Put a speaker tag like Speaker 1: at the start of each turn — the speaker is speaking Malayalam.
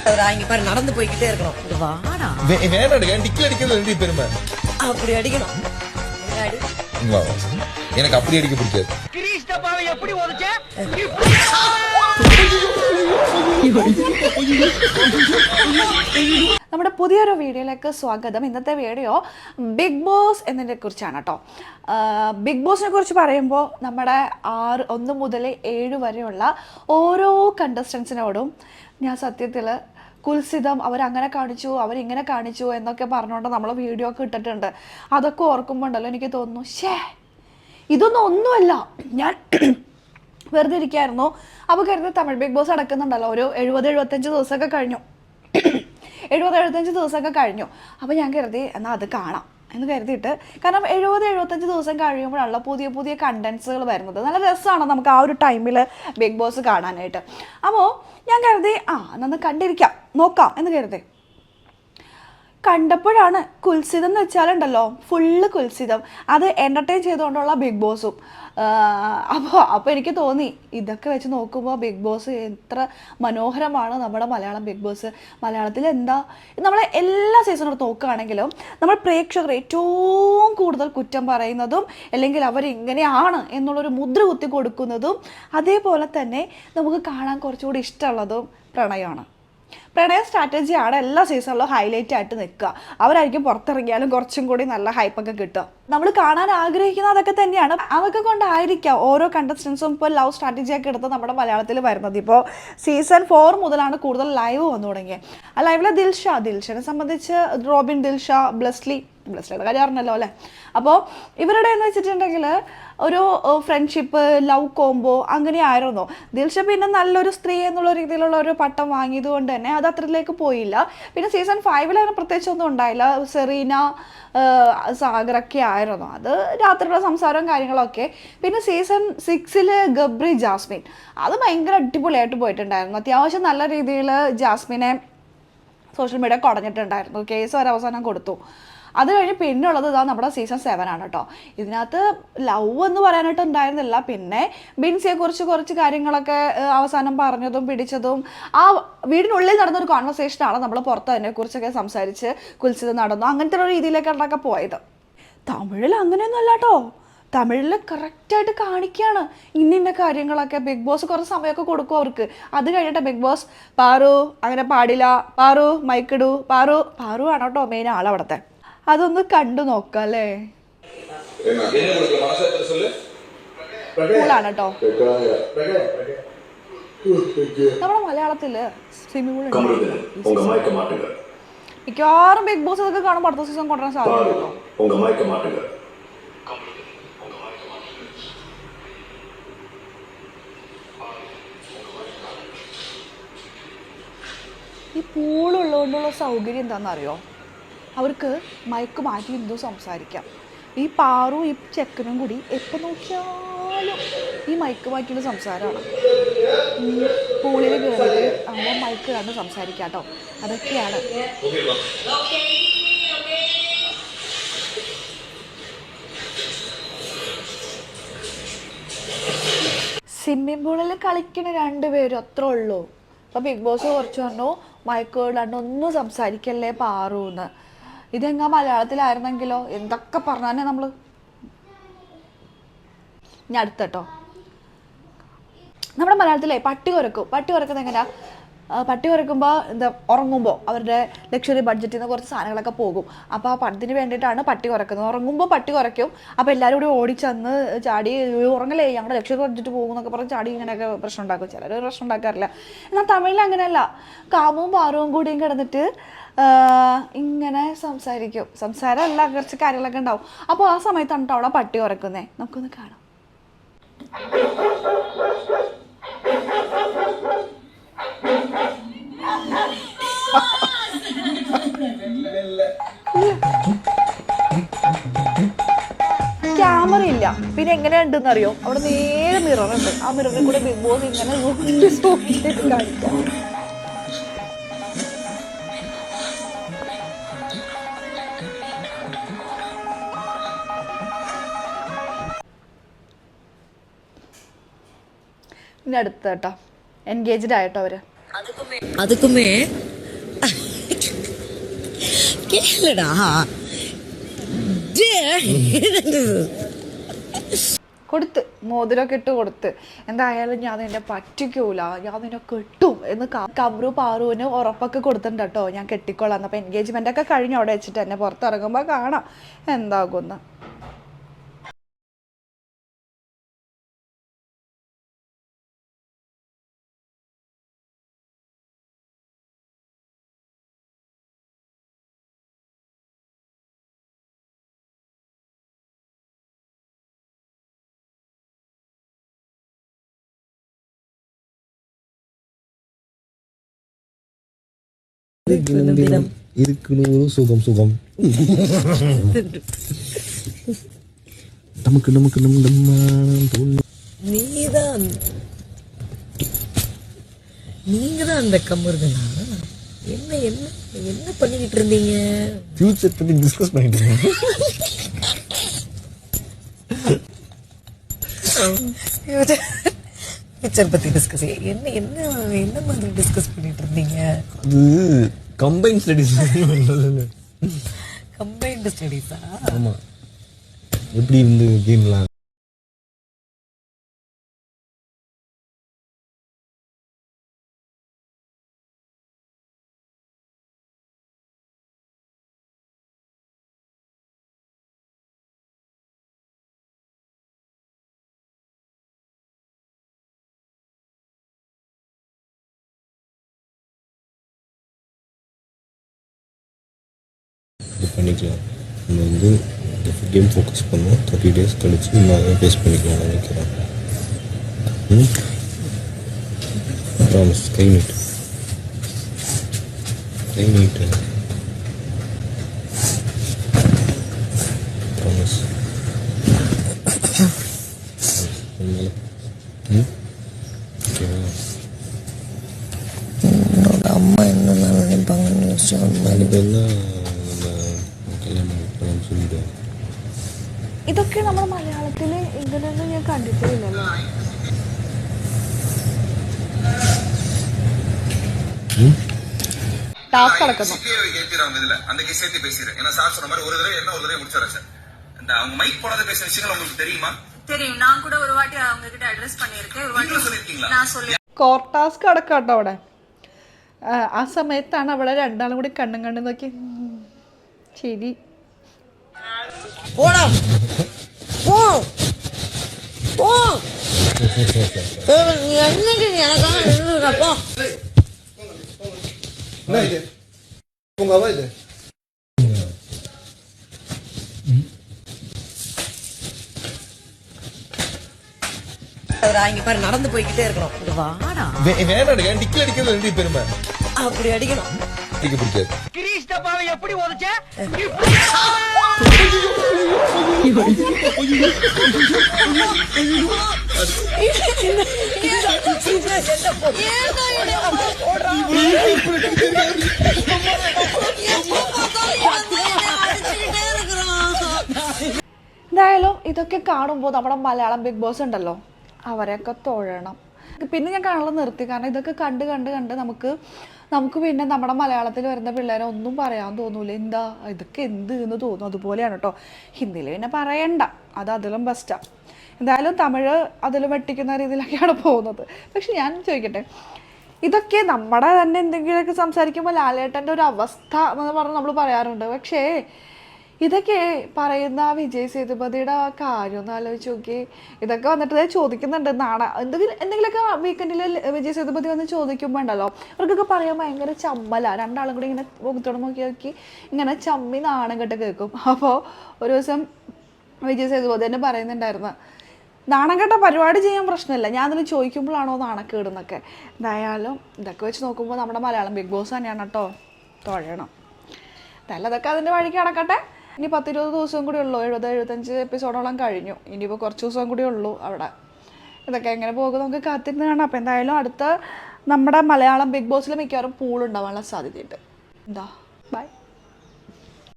Speaker 1: இங்க பாரு நடந்து போய்கிட்டே இருக்கணும் இங்க வாடா
Speaker 2: வே- வேணாடு ஏன் டிக்கி அடிக்கிறது எழுதி பெருமை
Speaker 1: அப்படி அடிக்கணும் இங்க அடி.
Speaker 2: இங்க வா, வா. எனக்கு அப்படி அடிக்க பிடிக்காது
Speaker 3: നമ്മുടെ പുതിയൊരു വീഡിയോയിലേക്ക് സ്വാഗതം ഇന്നത്തെ വീഡിയോ ബിഗ് ബോസ് എന്നതിനെ കുറിച്ചാണ് കേട്ടോ ബിഗ് ബോസിനെ കുറിച്ച് പറയുമ്പോൾ നമ്മുടെ ആറ് ഒന്ന് മുതൽ ഏഴ് വരെയുള്ള ഓരോ കണ്ടസ്റ്റൻസിനോടും ഞാൻ സത്യത്തിൽ കുൽസിതം അവരങ്ങനെ കാണിച്ചു അവരിങ്ങനെ കാണിച്ചു എന്നൊക്കെ പറഞ്ഞുകൊണ്ട് നമ്മൾ വീഡിയോ ഒക്കെ ഇട്ടിട്ടുണ്ട്. അതൊക്കെ ഓർക്കുമ്പോൾ ഉണ്ടല്ലോ എനിക്ക് തോന്നുന്നു ഷേ ഇതൊന്നും ഒന്നുമല്ല. ഞാൻ വെറുതെ ഇരിക്കായിരുന്നു. അപ്പോൾ കരുതി തമിഴ് ബിഗ് ബോസ് അടക്കുന്നുണ്ടല്ലോ ഒരു എഴുപത് എഴുപത്തഞ്ച് ദിവസമൊക്കെ കഴിഞ്ഞു. എഴുപത് എഴുപത്തഞ്ച് ദിവസമൊക്കെ കഴിഞ്ഞു. അപ്പോൾ ഞാൻ കരുതി എന്നാൽ അത് കാണാം എന്ന് കരുതിയിട്ട് കാരണം എഴുപത് എഴുപത്തഞ്ച് ദിവസം കഴിയുമ്പോഴാണല്ലോ പുതിയ പുതിയ കണ്ടൻസുകൾ വരുന്നത്. നല്ല രസമാണ് നമുക്ക് ആ ഒരു ടൈമിൽ ബിഗ് ബോസ് കാണാനായിട്ട്. അപ്പോൾ ഞാൻ കരുതി ആ എന്നൊന്ന് കണ്ടിരിക്കാം. നോക്കാം എന്ന് കരുതി. കണ്ടപ്പോഴാണ് കുൽസിതം എന്ന് വെച്ചാലുണ്ടല്ലോ ഫുള്ള് കുൽസിതം. അത് എന്റർടൈൻ ചെയ്തുകൊണ്ടുള്ള ബിഗ് ബോസും അപ്പോൾ അപ്പോൾ എനിക്ക് തോന്നി ഇതൊക്കെ വെച്ച് നോക്കുമ്പോൾ ബിഗ് ബോസ് എത്ര മനോഹരമാണ് നമ്മുടെ മലയാളം ബിഗ് ബോസ് മലയാളത്തിൽ എന്താ നമ്മളെ എല്ലാ സീസണും നോക്കുകയാണെങ്കിലും നമ്മൾ പ്രേക്ഷകർ ഏറ്റവും കൂടുതൽ കുറ്റം പറയുന്നതും അല്ലെങ്കിൽ അവരിങ്ങനെയാണ് എന്നുള്ളൊരു മുദ്ര കുത്തി കൊടുക്കുന്നതും അതേപോലെ തന്നെ നമുക്ക് കാണാൻ കുറച്ചുകൂടി ഇഷ്ടമുള്ളതും പ്രണയമാണ്. പ്രണയ സ്ട്രാറ്റജിയാണ് എല്ലാ സീസണിലും ഹൈലൈറ്റ് ആയിട്ട് നിൽക്കുക. അവരായിരിക്കും പുറത്തിറങ്ങിയാലും കുറച്ചും കൂടി നല്ല ഹൈപ്പൊക്കെ കിട്ടുക. നമ്മൾ കാണാൻ ആഗ്രഹിക്കുന്ന അതൊക്കെ തന്നെയാണ്. അതൊക്കെ കൊണ്ടായിരിക്കാം ഓരോ കണ്ടസ്റ്റൻസും ഇപ്പോൾ ലവ് സ്ട്രാറ്റജിയൊക്കെ എടുത്ത് നമ്മുടെ മലയാളത്തിൽ വരുന്നത്. ഇപ്പോൾ സീസൺ ഫോർ മുതലാണ് കൂടുതൽ ലൈവ് വന്നു തുടങ്ങിയത്. ആ ലൈവിലെ ദിൽഷ ദിൽഷനെ സംബന്ധിച്ച് റോബിൻ ദിൽഷ ബ്ലസ്ലി ബ്ലസ്ലിയുടെ കാര്യം അറിഞ്ഞല്ലോ അല്ലേ? അപ്പോൾ ഇവരുടെ എന്ന് വെച്ചിട്ടുണ്ടെങ്കിൽ ഒരു ഫ്രണ്ട്ഷിപ്പ് ലവ് കോംബോ അങ്ങനെയായിരുന്നു. ദിൽഷ പിന്നെ നല്ലൊരു സ്ത്രീ എന്നുള്ള രീതിയിലുള്ള ഒരു പട്ടം വാങ്ങിയത് കൊണ്ട് തന്നെ അത് അത്രയിലേക്ക് പോയില്ല. പിന്നെ സീസൺ ഫൈവിൽ അങ്ങനെ പ്രത്യേകിച്ചൊന്നും ഉണ്ടായില്ല. സെറീന സാഗറൊക്കെ ആയിരുന്നു. അത് രാത്രിയുള്ള സംസാരവും കാര്യങ്ങളൊക്കെ. പിന്നെ സീസൺ സിക്സിൽ ഗബ്രി ജാസ്മിൻ. അത് ഭയങ്കര അടിപൊളിയായിട്ട് പോയിട്ടുണ്ടായിരുന്നു. അത്യാവശ്യം നല്ല രീതിയിൽ ജാസ്മിനെ സോഷ്യൽ മീഡിയ കുടഞ്ഞിട്ടുണ്ടായിരുന്നു കേസ് വരെ അവസാനം കൊടുത്തു. അത് കഴിഞ്ഞ് പിന്നെ ഉള്ളത് ഇതാ നമ്മുടെ സീസൺ സെവൻ ആണ് കേട്ടോ ഇതിനകത്ത് ലവ് എന്ന് പറയാനായിട്ട് ഉണ്ടായിരുന്നില്ല. പിന്നെ ബിൻസിയെ കുറിച്ച് കുറച്ച് കാര്യങ്ങളൊക്കെ അവസാനം പറഞ്ഞതും പിടിച്ചതും ആ വീടിനുള്ളിൽ നടന്നൊരു കോൺവെർസേഷനാണ് നമ്മൾ പുറത്ത് അതിനെക്കുറിച്ചൊക്കെ സംസാരിച്ച് കുൽസിത് നടന്നു. അങ്ങനത്തെ ഒരു രീതിയിലേക്കാണൊക്കെ പോയത്. തമിഴിൽ അങ്ങനെയൊന്നും അല്ല കേട്ടോ തമിഴിൽ കറക്റ്റായിട്ട് കാണിക്കുകയാണ് ഇന്ന ഇന്ന കാര്യങ്ങളൊക്കെ. ബിഗ് ബോസ് കുറച്ച് സമയമൊക്കെ കൊടുക്കും അവർക്ക്. അത് കഴിഞ്ഞിട്ട് ബിഗ് ബോസ് പാറു അങ്ങനെ പാടില്ല. പാറു മൈക്കിടു പാറു പാറു ആണ് കേട്ടോ മെയിൻ ആളവിടത്തെ അതൊന്ന് കണ്ടു നോക്കാം അല്ലേ? പൂളാണ് കേട്ടോ. നമ്മുടെ മലയാളത്തിൽ സ്വിമ്മിംഗ് പൂൾ മിക്കവാറും ബിഗ് ബോസ് ഇതൊക്കെ കാണുമ്പോൾ അടുത്ത സീസൺ കൊണ്ടുവരാൻ സാധ്യതയുണ്ടോ? ഈ പൂളുള്ളതുകൊണ്ടുള്ള സൗകര്യം എന്താണെന്നറിയോ? അവർക്ക് മയക്ക് മാറ്റി എന്തോ സംസാരിക്കാം. ഈ പാറു ഈ ചെക്കനും കൂടി എപ്പോൾ നോക്കിയാലും ഈ മയക്ക് മാറ്റിയുള്ള സംസാരമാണ് പൂളിൽ കയറിയിട്ട് അമ്മ മയക്ക് കണ്ട് സംസാരിക്കാം കേട്ടോ അതൊക്കെയാണ്. സ്വിമ്മിംഗ് പൂളിൽ കളിക്കണ രണ്ടുപേരും അത്ര ഉള്ളൂ. അപ്പോൾ ബിഗ് ബോസ് കുറച്ച് പറഞ്ഞു മയക്കേടാണ്ട് ഒന്നും സംസാരിക്കല്ലേ പാറൂന്ന്. ഇതെങ്ങാ മലയാളത്തിലായിരുന്നെങ്കിലോ? എന്തൊക്കെ പറഞ്ഞാലേ നമ്മൾ? ഞാൻ അടുത്തട്ടോ. നമ്മുടെ മലയാളത്തിലെ പട്ടി കുരക്കും പട്ടി കുരക്കുന്നത് എങ്ങനെയാ? പട്ടി കുരക്കുമ്പോൾ എന്താ ഉറങ്ങുമ്പോൾ അവരുടെ ലക്ഷറി ബഡ്ജറ്റിൽ നിന്ന് കുറച്ച് സാധനങ്ങളൊക്കെ പോകും. അപ്പോൾ ആ പണത്തിന് വേണ്ടിയിട്ടാണ് പട്ടി കുറക്കുന്നത്. ഉറങ്ങുമ്പോൾ പട്ടി കുറയ്ക്കും. അപ്പോൾ എല്ലാവരും കൂടി ഓടിച്ചെന്ന് ചാടി ഉറങ്ങലേ ഞങ്ങളുടെ ലക്ഷറി ബഡ്ജറ്റ് പോകും എന്നൊക്കെ പറഞ്ഞ് ചാടി ഇങ്ങനെയൊക്കെ പ്രശ്നം ഉണ്ടാക്കും. ചിലർ പ്രശ്നം ഉണ്ടാക്കാറില്ല. എന്നാൽ തമിഴിൽ അങ്ങനെയല്ല. കാമും പാറവും കൂടിയും കിടന്നിട്ട് ഇങ്ങനെ സംസാരിക്കും. സംസാരമല്ല കുറച്ച് കാര്യങ്ങളൊക്കെ ഉണ്ടാവും. അപ്പോൾ ആ സമയത്താണ് അവിടെ പട്ടി ഉറക്കുന്നേ നമുക്കൊന്ന് കാണാം. ക്യാമറ ഇല്ല. പിന്നെ എങ്ങനെയുണ്ടെന്ന് അറിയോ അവിടെ നേരെ മിറർ ഉണ്ട്. ആ മിററിൽ കൂടെ ബിഗ് ബോസ് ഇങ്ങനെ ചെയ്ത് കാണിക്കാം. ഇനി അടുത്ത കേട്ടോ എൻഗേജ്ഡ് ആയിട്ടോ അവർ?
Speaker 1: அதுக்குமே കേളടാ
Speaker 3: കൊടുത്ത് മോതിരമൊക്കെ ഇട്ട് കൊടുത്ത് എന്തായാലും ഞാൻ നിന്നെ പറ്റിക്കൂല ഞാൻ നിന്നെ കെട്ടും എന്ന് ക- കമ്രു പാറുവിന് ഉറപ്പൊക്കെ കൊടുത്തിട്ടുണ്ട് കേട്ടോ ഞാൻ കെട്ടിക്കോളാം അപ്പോൾ എൻഗേജ്മെൻ്റ് ഒക്കെ കഴിഞ്ഞ് അവിടെ വെച്ചിട്ട് എന്നെ പുറത്തിറങ്ങുമ്പോൾ കാണാം എന്താകുമെന്ന്
Speaker 4: இருக்கணும் சுகம் சுகம். நமக்கு நமக்கு நம் நம்ம
Speaker 1: நீதான். நீங்க தான் அந்த கமருதனா என்ன என்ன என்ன பண்ணிக்கிட்டு இருந்தீங்க?
Speaker 4: ஃபியூச்சர் பத்தி டிஸ்கஸ் பண்ணிட்டு இருக்கோம்
Speaker 1: பிக்சர் பத்தி டிஸ்கஸ் என்ன என்ன என்ன மாதிரி டிஸ்கஸ் பண்ணிட்டு இருந்தீங்க?
Speaker 4: அது கம்பைன் ஸ்டடிஸ்
Speaker 1: கம்பைன்டு ஸ்டடீஸா
Speaker 4: ஆமா. எப்படி இருந்து கேம்லாம் இது பண்ணிக்கலாம். நம்ம வந்து கேம் ஃபோக்கஸ் பண்ணுவோம் தேர்ட்டி டேஸ் கழிச்சு நம்ம ஃபேஸ் பண்ணிக்கலாம் நினைக்கிறேன். ப்ராமிஸ் கை நீட்டு கை நீட்டு ப்ராமிஸ்
Speaker 1: என்னோட அம்மா என்னெல்லாம் நினைப்பாங்கன்னு யோசிச்சு
Speaker 4: நாலு
Speaker 3: ഇതൊക്കെ നമ്മുടെ മലയാളത്തിൽ ഇങ്ങനെയൊന്നും ഞാൻ കണ്ടിട്ടേ ഇല്ലല്ലോ ടാസ്ക് നടക്കുന്നു
Speaker 5: சிபிஐ ஏத்திடுவாங்க இதுல அந்த கேஸ் சேர்த்து பேசிடுறேன் ஏன்னா சார் சொன்ன மாதிரி ஒரு தடவை என்ன ஒரு தடவை முடிச்சிடறேன் சார் இந்த அவங்க மைக் போடாத பேசின விஷயங்கள் உங்களுக்கு தெரியுமா
Speaker 6: தெரியும் நான் கூட ஒரு வாட்டி அவங்க கிட்ட அட்ரஸ் பண்ணியிருக்கேன் ஒரு
Speaker 5: நீங்களும்
Speaker 6: வாட்டி
Speaker 5: சொல்லிருக்கீங்களா
Speaker 6: நான் சொல்லி
Speaker 3: കോർ ടാസ്ക് അടക്കാട്ടോ അവിടെ ആ, ആ സമയത്താണ് അവളെ രണ്ടാളും കൂടി കണ്ണും കണ്ണും നോക്കി ഉം, ശരി
Speaker 1: போடா. போ. போ. என்னைக்கு எனக்காக நின்றுக்கப்போ என்ன இது? பாரு நடந்து போய்கிட்டே இருக்கிறோம். வாடா.
Speaker 2: வேணாடுங்க டிக்கல் அடிக்கிறது பெருமை?
Speaker 1: அப்படி அடிக்கணும்.
Speaker 2: அடிக்க பிடிக்காது
Speaker 3: എന്തായാലും ഇതൊക്കെ കാണുമ്പോൾ നമ്മുടെ മലയാളം ബിഗ് ബോസ് ഉണ്ടല്ലോ അവരെയൊക്കെ തൊഴണം പിന്നെ ഞാൻ കാണാൻ നിർത്തി. കാരണം ഇതൊക്കെ കണ്ട് കണ്ട് കണ്ട് നമുക്ക് നമുക്ക് പിന്നെ നമ്മുടെ മലയാളത്തിൽ വരുന്ന പിള്ളേരെ ഒന്നും പറയാൻ തോന്നൂല. എന്താ? ഇതൊക്കെ എന്ത് എന്ന് തോന്നും. അതുപോലെയാണ് കേട്ടോ ഹിന്ദിയിൽ പിന്നെ പറയണ്ട. അത് അതിലും ബെസ്റ്റാണ് എന്തായാലും തമിഴ് അതിൽ വെട്ടിക്കുന്ന രീതിയിലൊക്കെയാണ് പോകുന്നത്. പക്ഷെ ഞാൻ ചോദിക്കട്ടെ ഇതൊക്കെ നമ്മുടെ തന്നെ എന്തെങ്കിലുമൊക്കെ സംസാരിക്കുമ്പോൾ ലാലേട്ടന്റെ ഒരു അവസ്ഥ എന്ന് പറഞ്ഞ് നമ്മൾ പറയാറുണ്ട്. പക്ഷേ ഇതൊക്കെ പറയുന്ന വിജയ് സേതുപതിയുടെ കാര്യം ഒന്ന് ആലോചിച്ച് നോക്കി ഇതൊക്കെ വന്നിട്ട് ചോദിക്കുന്നുണ്ട് നാണ എന്തെങ്കിലും എന്തെങ്കിലുമൊക്കെ വീക്കെൻഡിൽ വിജയ് സേതുപതി വന്ന് ചോദിക്കുമ്പോൾ ഉണ്ടല്ലോ അവർക്കൊക്കെ പറയാൻ ഭയങ്കര ചമ്മല. രണ്ടാളും കൂടി ഇങ്ങനെ മുഖത്തോട് നോക്കി നോക്കി ഇങ്ങനെ ചമ്മി നാണം കെട്ട് കേൾക്കും. അപ്പോൾ ഒരു ദിവസം വിജയ് സേതുപതി തന്നെ പറയുന്നുണ്ടായിരുന്നു നാണം കെട്ട പരിപാടി ചെയ്യാൻ പ്രശ്നമില്ല. ഞാൻ അതിന് ചോദിക്കുമ്പോഴാണോ നാണക്കേടുന്നൊക്കെ? എന്തായാലും ഇതൊക്കെ വെച്ച് നോക്കുമ്പോൾ നമ്മുടെ മലയാളം ബിഗ് ബോസ് തന്നെയാണ് കേട്ടോ. തൊഴണം. അതല്ല അതൊക്കെ അതിന്റെ വഴിക്ക് നടക്കട്ടെ. ഇനി പത്തിരുപത് ദിവസം കൂടി ഉള്ളൂ. എഴുപത് എഴുപത്തഞ്ച് എപ്പിസോഡോളം കഴിഞ്ഞു. ഇനിയിപ്പോൾ കുറച്ച് ദിവസം കൂടി ഉള്ളൂ അവിടെ. ഇതൊക്കെ എങ്ങനെ പോകും നമുക്ക് കാത്തിരുന്ന് കാണാം. അപ്പോൾ എന്തായാലും അടുത്ത നമ്മുടെ മലയാളം ബിഗ് ബോസിൽ മിക്കവാറും പൂൾ ഉണ്ടാവാനുള്ള സാധ്യതയുണ്ട്. എന്താ?